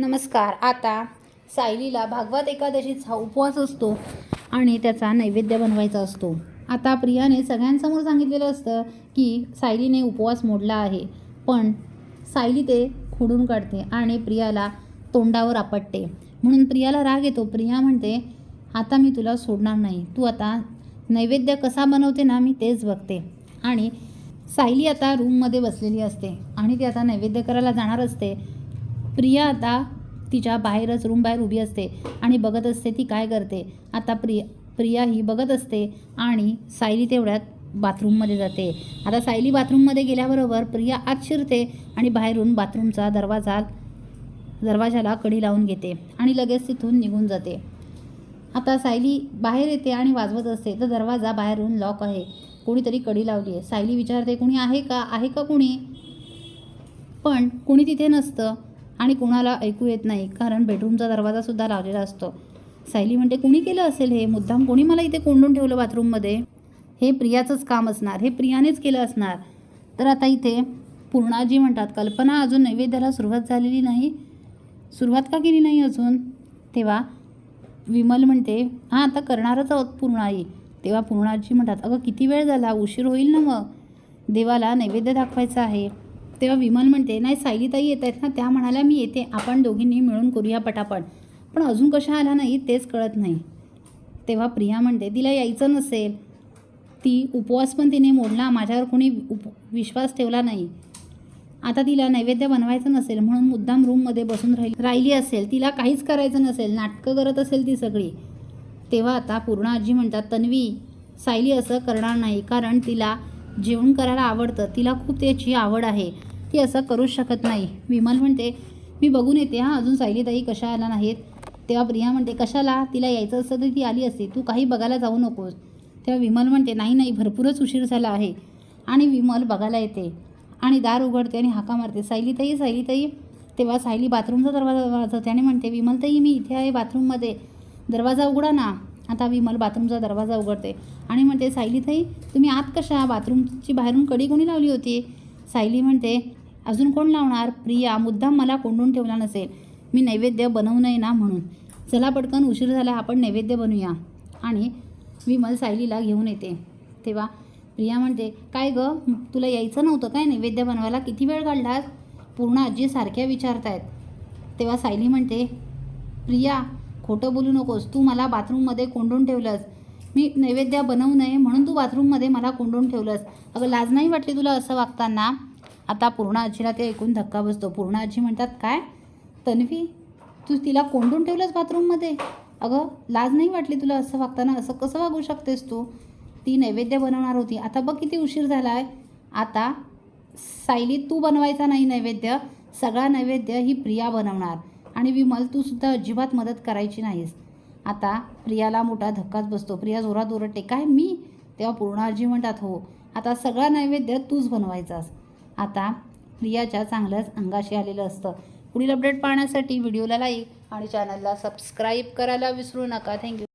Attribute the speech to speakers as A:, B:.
A: नमस्कार. आता सायलीला भागवत एकादशीचा उपवास असतो आणि त्याचा नैवेद्य बनवायचा असतो. आता प्रियाने सगळ्यांसमोर सांगितलेलं असतं की सायलीने उपवास मोडला आहे पण सायली ते खोडून काढते आणि प्रियाला तोंडावर आपटते. म्हणून प्रियाला राग येतो. प्रिया म्हणते आता मी तुला सोडणार नाही. तू आता नैवेद्य कसा बनवते ना मी तेच बघते. आणि सायली आता रूममध्ये बसलेली असते आणि ती आता नैवेद्य करायला जाणार असते. प्रिया आता तिच्या बाहेरच रूम बाहेर उभी असते आणि बघत असते ती काय करते. आता प्रिया प्रिया ही बघत असते आणि सायली तेवढ्यात बाथरूममध्ये जाते. आता सायली बाथरूममध्ये गेल्याबरोबर प्रिया आत शिरते आणि बाहेरून बाथरूमचा दरवाजा दरवाजाला कडी लावून घेते आणि लगेच तिथून निघून जाते. आता सायली बाहेर येते आणि वाजवत असते. तर दरवाजा बाहेरून लॉक आहे. कोणीतरी कडी लावली आहे. सायली विचारते कुणी आहे का? आहे का कुणी? पण कुणी तिथे नसतं. आणि कोणाला ऐकू येत नाही कारण बेडरूमचा दरवाजासुद्धा लावलेला असतो. सायली म्हणते कोणी केलं असेल हे? मुद्दाम कोणी मला इथे कोंडून ठेवलं बाथरूममध्ये? हे प्रियाचंच काम असणार हे प्रियानेच केलं असणार. तर आता इथे पूर्णाजी म्हणतात कल्पना अजून नैवेद्याला सुरुवात झालेली नाही. सुरुवात का केली नाही अजून? तेव्हा विमल म्हणते हां आता करणारच आहोत पूर्णाई. तेव्हा पूर्णाजी म्हणतात अगं किती वेळ झाला? उशीर होईल ना मग? देवाला नैवेद्य दाखवायचा आहे. तेव्हा विमल म्हणते नाही सायलीताई येत आहेत ना त्या म्हणाल्या मी येते आपण दोघींनी मिळून करूया पटापट. पण अजून कशा आला नाही तेच कळत नाही. तेव्हा प्रिया म्हणते तिला यायचं नसेल. ती उपवास पण तिने मोडला माझ्यावर कोणी उप विश्वास ठेवला नाही. आता तिला नैवेद्य बनवायचं नसेल म्हणून मुद्दाम रूममध्ये बसून राहिली राहिली असेल. तिला काहीच करायचं नसेल नाटकं करत असेल ती सगळी. तेव्हा आता पूर्ण आजी म्हणतात तन्वी सायली असं करणार नाही कारण तिला जेवण करायला आवडतं. तिला खूप त्याची आवड आहे. ती असं करूच शकत नाही. विमल म्हणते मी बघून येते हां अजून सायलीताई कशा आल्या नाहीत? तेव्हा प्रिया म्हणते कशाला? तिला यायचं असतं तर ती आली असते. तू काही बघायला जाऊ नकोस. तेव्हा विमल म्हणते नाही नाही भरपूरच उशीर झाला आहे. आणि विमल बघायला येते. आणि दार उघडते आणि हाका मारते. सायलीताई सायलीताई. तेव्हा सायली बाथरूमचा दरवाजा वाजवते आणि म्हणते विमलताई मी इथे आहे बाथरूममध्ये. दरवाजा उघडा ना. आता विमल बाथरूमचा दरवाजा उघडते. आणि म्हणते सायलीताई तुम्ही आत कशा? बाथरूमची बाहेरून कडी कोणी लावली होती? सायली म्हणते अजून कोण लावणार? प्रिया मुद्दाम मला कोंडून ठेवला नसेल. मी नैवेद्य बनवू नये ना म्हणून. चला पटकन उशीर झाला आपण नैवेद्य बनवूया आणि विमल सायलीला घेऊन येते. तेव्हा प्रिया म्हणते काय ग? तुला यायचं नव्हतं काय नैवेद्य बनवायला? किती वेळ काढलास? पूर्ण आजी सारख्या विचारतायत. तेव्हा सायली म्हणते प्रिया खोटं बोलू नकोस. तू मला बाथरूममध्ये कोंडून ठेवलंस. मी नैवेद्य बनवू नये म्हणून तू बाथरूममध्ये मला कोंडून ठेवलंस. अगं लाज नाही वाटली तुला असं वागताना? आता पूर्ण आजीला ते ऐकून धक्का बसतो. पूर्ण आजी म्हणतात काय? तन्वी तू तिला कोंडून ठेवलंस बाथरूममध्ये अगं लाज नाही वाटली तुला असं वागताना? असं कसं वागू शकतेस तू? ती नैवेद्य बनवणार होती. आता बघ किती उशीर झाला आहे आता सायली तू बनवायचा नाही नैवेद्य. सगळा नैवेद्य ही प्रिया बनवणार. आणि विमल तू सुद्धा अजिबात मदत करायची नाहीस. आता प्रियाला मोठा धक्काच बसतो. प्रिया जोरात ओरडते. काय? मी तेव्हा पूर्ण आजी म्हणतात हो. आता सगळा नैवेद्य तूच बनवायचास. आता प्रियाच्या चांगल्याच अंगाशी आलेलं असतं. पुढील अपडेट पाहण्यासाठी व्हिडिओला लाईक आणि चॅनलला सबस्क्राईब करायला विसरू नका. थँक्यू